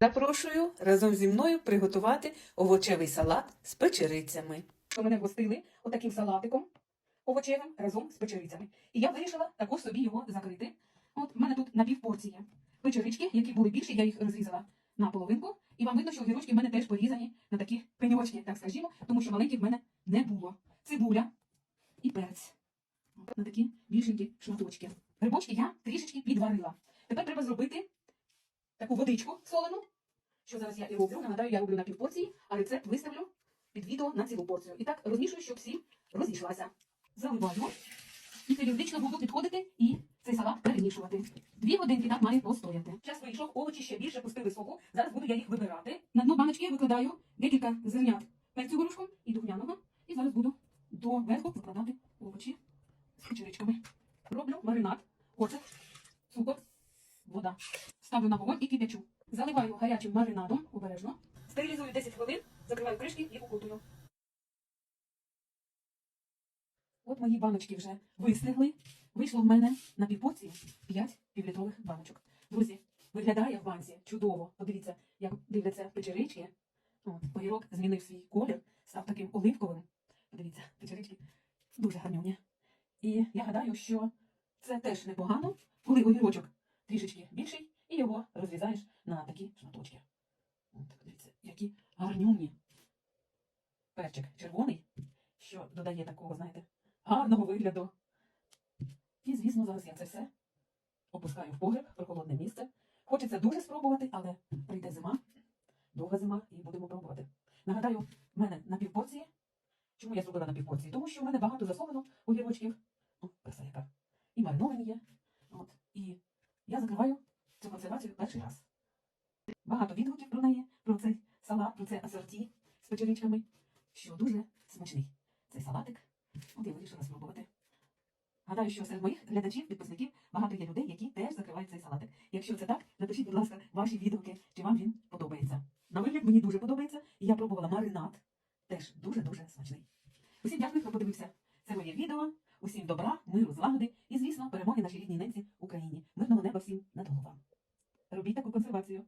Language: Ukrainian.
Запрошую разом зі мною приготувати овочевий салат з печерицями. що мене гостили отаким салатиком овочевим разом з печерицями. І я вирішила також собі його закрити. От в мене тут напівпорція печерички, які були більші, я їх розрізала на половинку. І вам видно, що огірочки в мене теж порізані на такі пеньочки, так скажімо, тому що маленьких в мене не було. Цибуля і перець. От, На такі більшенькі шматочки. Грибочки я трішечки підварила. Тепер треба зробити таку водичку солену, що зараз я і роблю. Нагадаю, я роблю на півпорції, а рецепт виставлю під відео на цілу порцію. І так розмішую, щоб всі розійшлася. Заливаю і періодично буду підходити і цей салат перемішувати. Дві годинки так має постояти. Час вийшов, овочі ще більше пустили соку. Зараз буду я їх вибирати. На дно баночки я викладаю декілька зернят перцю горошком і духмяного. І зараз буду до верху викладати овочі з печеричками. Роблю маринад, оцет, цукор, вода. Ставлю на вогонь і кип'ячу. Заливаю гарячим маринадом обережно. Стерилізую 10 хвилин, закриваю кришки і укутую. От мої баночки вже вистигли. Вийшло в мене на півпорції 5 півлітрових баночок. Друзі, виглядає в банці чудово. Подивіться, як дивляться печерички. От, огірок змінив свій колір, став таким оливковим. Подивіться, печерички дуже гарнюні. І я гадаю, що це теж непогано, коли огірочок трішечки більший, і його розрізаєш на такі шматочки. От, подивіться, які гарнюні. Перчик червоний, що додає такого, знаєте, гарного вигляду. І, звісно, зараз я це все опускаю в погреб, прохолодне місце. Хочеться дуже спробувати, але прийде зима, довга зима, і будемо пробувати. Нагадаю, в мене на півпорції. Чому я зробила на півпорції? Тому що в мене багато засолено огірочків. О, краса яка. І мариновані є. От. І я закриваю цю консервацію перший раз. Багато відгуків про неї, про цей салат, про це асорті з печеричками, що дуже смачний. Цей салатик. От я вирішила спробувати. Гадаю, що серед моїх глядачів, підписників багато є людей, які теж закривають цей салатик. Якщо це так, напишіть, будь ласка, ваші відгуки, чи вам він подобається. На вигляд мені дуже подобається, і я пробувала маринад. Теж дуже-дуже смачний. Усім дякую, хто подивився це моє відео. Усім добра, миру, злагоди і, звісно, перемоги нашій рідній ненці ろビンタここすぐよ。